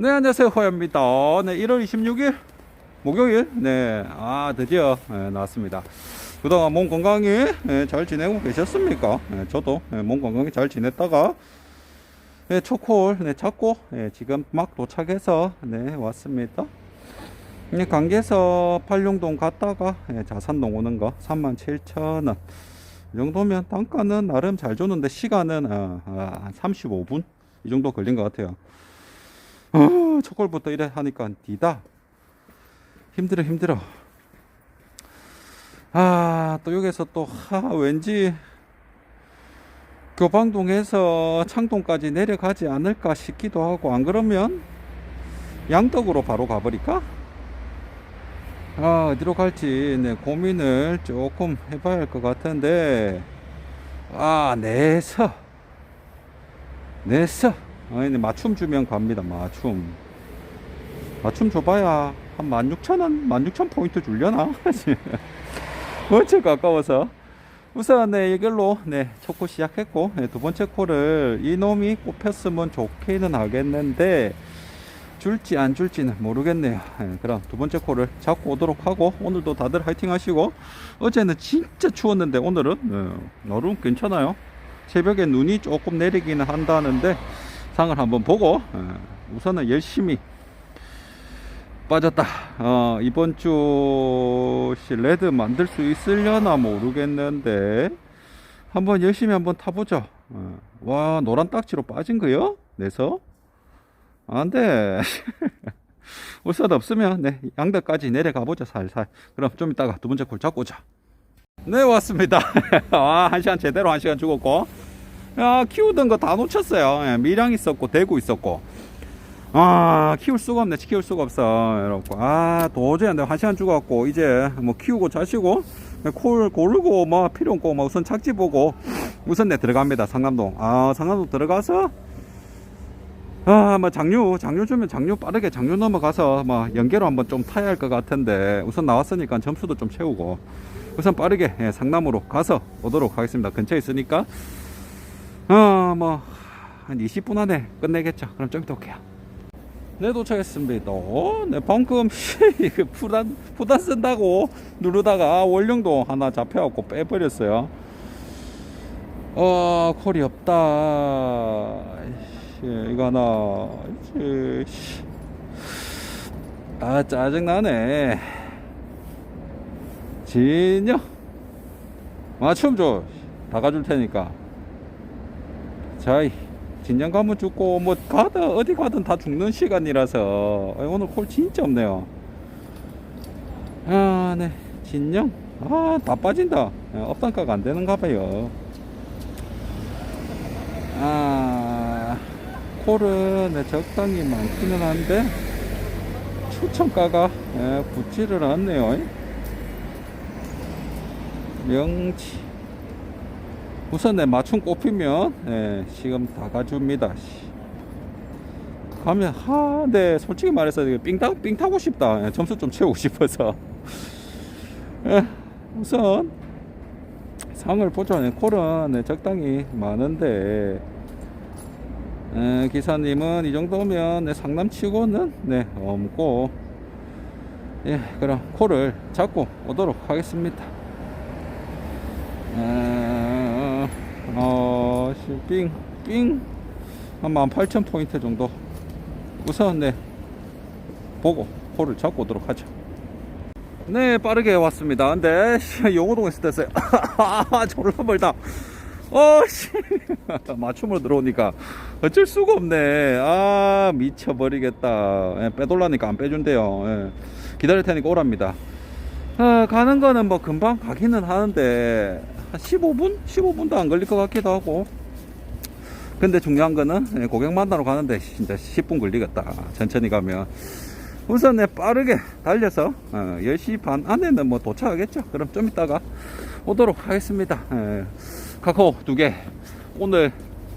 네, 안녕하세요. 호야입니다. 네, 1월 26일, 목요일. 네, 아, 드디어 네, 나왔습니다. 그동안 몸 건강히 네, 잘 지내고 계셨습니까? 네, 저도 네, 몸 건강히 잘 지냈다가 네, 초콜 네, 잡고 네, 지금 막 도착해서 네, 왔습니다. 네, 강계에서 팔룡동 갔다가 네, 자산동 오는 거 37,000원. 이 정도면 단가는 나름 잘 줬는데 시간은 어, 아, 한 35분 이 정도 걸린 것 같아요. 어, 초콜부터 이래 하니까 디다 힘들어 힘들어. 아 또 여기서 또 하, 왠지 교방동에서 창동까지 내려가지 않을까 싶기도 하고 안 그러면 양덕으로 바로 가버릴까? 아, 어디로 갈지 네, 고민을 조금 해봐야 할 것 같은데 아 내서 내서 아니 맞춤 주면 갑니다 맞춤. 맞춤 줘봐야 한 16,000원 16,000포인트 줄려나? 엄청 가까워서. 우선 네 이걸로 네 첫 코 시작했고 네, 두 번째 코를 이놈이 꼽혔으면 좋기는 하겠는데 줄지 안 줄지는 모르겠네요. 예, 그럼 두 번째 코를 잡고 오도록 하고 오늘도 다들 화이팅 하시고. 어제는 진짜 추웠는데 오늘은? 예, 나름 괜찮아요. 새벽에 눈이 조금 내리기는 한다는데 상을 한번 보고 예, 우선은 열심히 빠졌다. 어, 이번 주 레드 만들 수 있으려나 모르겠는데 한번 열심히 한번 타보죠. 어, 와 노란 딱지로 빠진 거요? 내서? 안 돼. 울산 없으면 네 양덕까지 내려가 보자 살살. 그럼 좀 이따가 두 번째 콜 잡고 오자. 네 왔습니다. 아, 한 시간 제대로 한 시간 죽었고. 야, 키우던 거 다 놓쳤어요. 예, 밀양 있었고 대구 있었고. 아 키울 수가 없네. 키울 수가 없어. 여러분 아 도저히 안 돼. 한 시간 죽었고 이제 뭐 키우고 자시고 콜 고르고 뭐 필요 없고 뭐 우선 착지 보고 우선 내 들어갑니다. 상남동. 아 상남동 들어가서 아, 뭐 장류, 장류 주면 장류 빠르게 장류 넘어가서 뭐 연계로 한번 좀 타야 할 것 같은데 우선 나왔으니까 점수도 좀 채우고 우선 빠르게 예, 상남으로 가서 오도록 하겠습니다. 근처에 있으니까 어, 뭐 한 20분 안에 끝내겠죠. 그럼 좀 이따 올게요. 네, 도착했습니다. 네, 방금 그 부단 부단 쓴다고 누르다가 원령도 하나 잡혀갖고 빼버렸어요. 어, 콜이 없다. 씨, 이거 하나. 씨, 씨. 아, 짜증나네. 진영. 맞춤 줘. 다 가줄 테니까. 자, 이 진영 가면 죽고, 뭐, 가든, 어디 가든 다 죽는 시간이라서. 아, 오늘 콜 진짜 없네요. 아, 네. 진영. 아, 다 빠진다. 예, 업단가가 안 되는가 봐요. 아, 콜은 네, 적당히 많기는 한데 추천가가 예, 붙지를 않네요. 명치 우선 내 맞춤 꼽히면 예, 지금 다 가줍니다. 씨. 가면 하, 네 솔직히 말해서 삥, 타, 삥 타고 싶다. 예, 점수 좀 채우고 싶어서 예, 우선 상을 보죠. 네, 콜은 네, 적당히 많은데 에, 기사님은 이 정도면 네, 상남치고는 네, 없고 예, 그럼 콜을 잡고 오도록 하겠습니다. 에, 어, 씨, 삥, 삥, 한 18,000포인트 정도. 우선, 네, 보고 콜을 잡고 오도록 하죠. 네, 빠르게 왔습니다. 근데, 씨, 용호동에서 됐어요. 아, 졸라 멀다. 어, 씨. 맞춤으로 들어오니까 어쩔 수가 없네. 아, 미쳐버리겠다. 예, 빼돌라니까 안 빼준대요. 예. 기다릴 테니까 오랍니다. 아, 가는 거는 뭐 금방 가기는 하는데, 한 15분? 15분도 안 걸릴 것 같기도 하고. 근데 중요한 거는 예, 고객 만나러 가는데 진짜 10분 걸리겠다. 천천히 가면. 우선 네, 빠르게 달려서 어, 10시 반 안에는 뭐 도착하겠죠. 그럼 좀 이따가 오도록 하겠습니다. 예. 카카오 두 개. 오늘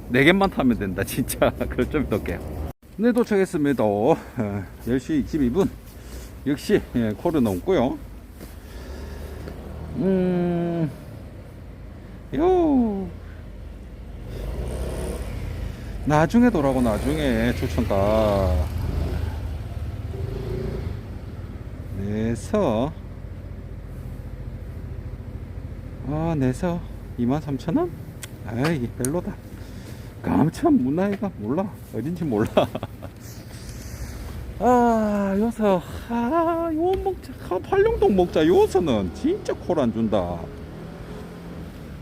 네 개만 타면 된다. 진짜. 그럼 좀 이따 올게요. 네, 도착했습니다. 어, 10시 22분. 역시 예, 콜은 없고요. 음, 요. 나중에 돌아고 나중에 추천가. 내서. 아 내서 23,000원? 아이 별로다. 감천 문화이가 몰라. 어딘지 몰라. 아 요서. 아 요 먹자. 아, 팔룡동 먹자. 요서는 진짜 콜 안 준다.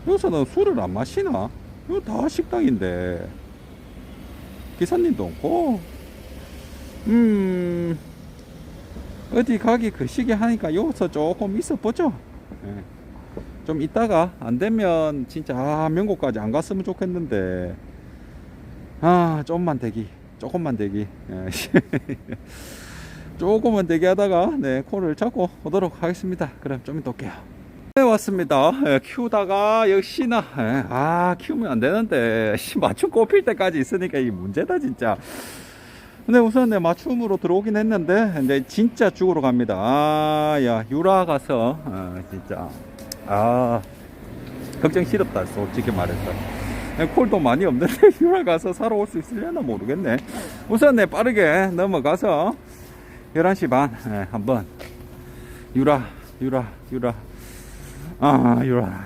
요서는 술을 안 마시나? 이거 다 식당인데. 기사님도 없고. 음, 어디 가기 그 시기 하니까 요서 조금 있어 보죠. 예. 좀 이따가 안 되면 진짜 아, 명곡까지 안 갔으면 좋겠는데. 아, 좀만 대기. 조금만 대기. 예. 조금만 대기 하다가 네 콜을 잡고 오도록 하겠습니다. 그럼 좀 이따 올게요. 네 왔습니다. 예, 키우다가 역시나 예, 아 키우면 안 되는데 씨, 맞춤 꼽힐 때까지 있으니까 이 문제다 진짜. 근데 우선 네 맞춤으로 들어오긴 했는데 이제 진짜 죽으러 갑니다. 아야 유라 가서 아, 진짜 아 걱정 싫었다 솔직히 말해서. 네, 콜도 많이 없는데 유라 가서 사러 올 수 있으려나 모르겠네. 우선 네 빠르게 넘어가서 11시 반 예, 한번 유라 유라 유라 아 유라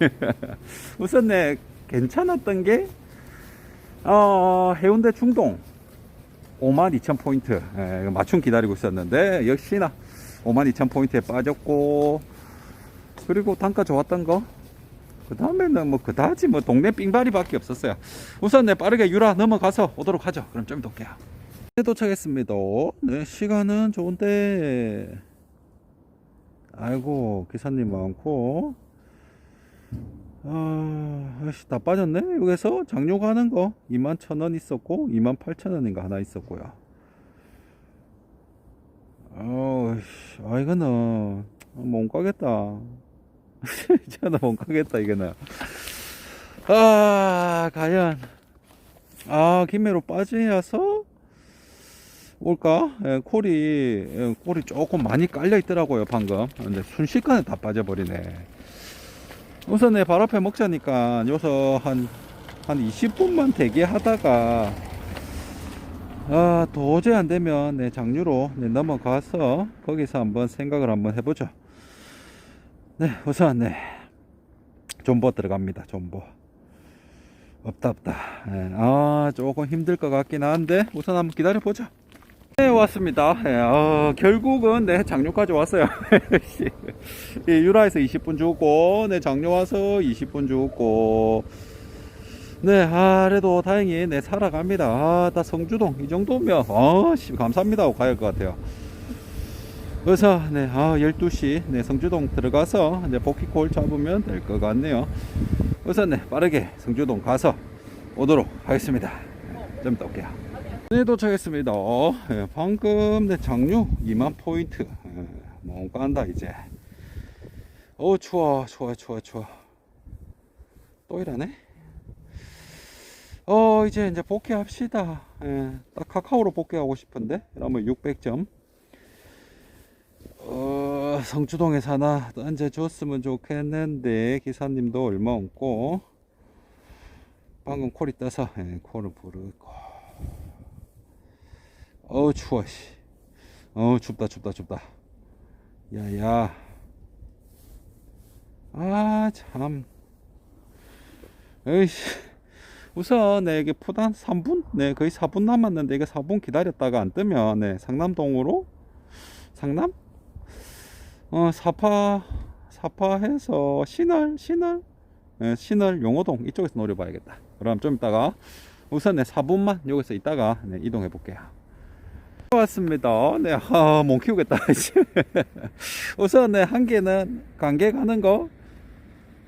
우선 네 괜찮았던 게 어, 해운대 중동. 52,000 포인트. 예, 맞춤 기다리고 있었는데 역시나 52,000 포인트에 빠졌고 그리고 단가 좋았던 거. 그 다음에는 뭐 그다지 뭐 동네 삥바리밖에 없었어요. 우선 네 빠르게 유라 넘어가서 오도록 하죠. 그럼 좀 이따 올게요. 네, 도착했습니다. 네, 시간은 좋은데, 아이고, 기사님 많고, 아, 아이씨, 다 빠졌네? 여기서 장료 가는 거 21,000원 있었고, 28,000원인가 하나 있었고요. 어, 아, 이거는, 못 가겠다. 저는 못 가겠다, 이거는. 아, 과연, 아, 김해로 빠져서, 올까? 예, 콜이, 예, 콜이 조금 많이 깔려 있더라고요, 방금. 근데 순식간에 다 빠져버리네. 우선 내발 앞에 먹자니까, 요서 한, 한 20분만 대기하다가, 아, 도저히 안 되면, 내 장류로 네, 넘어가서, 거기서 한번 생각을 한번 해보죠. 네, 우선, 네. 존버 들어갑니다, 존버. 없다, 없다. 예, 아, 조금 힘들 것 같긴 한데, 우선 한번 기다려 보자. 네 왔습니다. 예, 어, 결국은 네 장료까지 왔어요. 예, 유라에서 20분 주고 네 장료 와서 20분 주고 네 아, 그래도 다행히 네 살아갑니다. 아, 다 성주동 이 정도면 아, 씨, 감사합니다 하고 가야 할 것 같아요. 그래서 네 아, 12시 네 성주동 들어가서 이제 복귀콜 잡으면 될 것 같네요. 그래서 네 빠르게 성주동 가서 오도록 하겠습니다. 좀 이따 올게요. 네 도착했습니다. 어, 예, 방금 내 장류 2만 포인트. 예, 못 간다 이제. 어 추워 추워 추워 추워. 또 이러네? 어 이제 이제 복귀합시다. 예, 딱 카카오로 복귀하고 싶은데? 그러면 600점. 어 성주동에 사나? 던져줬으면 좋겠는데 기사님도 얼마 없고. 방금 콜이 떠서 예, 콜을 부르고 어우 추워 씨. 어우 춥다 춥다 춥다. 야야. 아참. 에이씨. 우선 네 이게 포단 3분? 네 거의 4분 남았는데 이게 4분 기다렸다가 안 뜨면 네 상남동으로? 상남? 어 사파 사파해서 신월 신월? 네, 신월 용호동 이쪽에서 노려봐야겠다. 그럼 좀 이따가 우선 네 4분만 여기서 있다가 네, 이동해 볼게요 왔습니다. 네, 아, 못 키우겠다. 우선, 네, 한 개는 관계 가는 거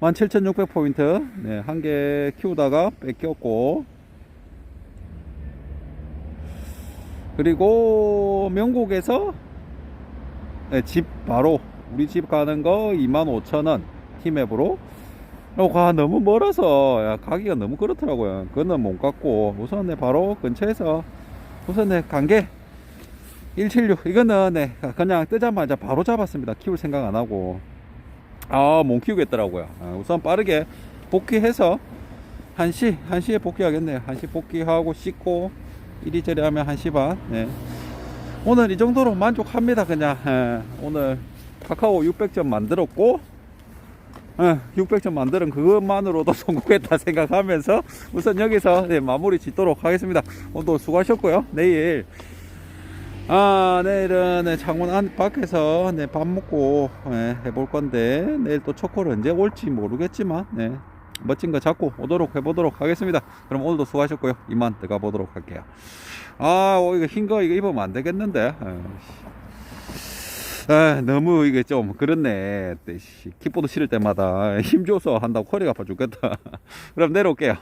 17,600포인트. 네, 한 개 키우다가 뺏겼고. 그리고 명곡에서 네, 집 바로 우리 집 가는 거 25,000원 티맵으로. 어, 가 너무 멀어서 야, 가기가 너무 그렇더라고요. 그거는 못 갔고 우선 네, 바로 근처에서 우선 네, 관계 176 이거는 네 그냥 뜨자마자 바로 잡았습니다. 키울 생각 안 하고. 아 못 키우겠더라고요. 아, 우선 빠르게 복귀해서 1시 1시에 복귀하겠네요. 1시 복귀하고 씻고 이리저리 하면 1시 반. 네. 오늘 이 정도로 만족합니다 그냥. 예, 오늘 카카오 600점 만들었고 600점 만드는 그것만으로도 성공했다 생각하면서 우선 여기서 네, 마무리 짓도록 하겠습니다. 오늘도 수고하셨고요. 내일 아 내일은 네, 창문 안 밖에서 네, 밥 먹고 네, 해볼 건데 내일 또 초콜 언제 올지 모르겠지만 네, 멋진 거 잡고 오도록 해보도록 하겠습니다. 그럼 오늘도 수고하셨고요. 이만 들어가 보도록 할게요. 아 어, 이거 흰 거 이거 입으면 안 되겠는데. 아, 아, 너무 이게 좀 그렇네. 킥보드 실을 때마다 힘줘서 한다고 허리가 아파 죽겠다. 그럼 내려올게요.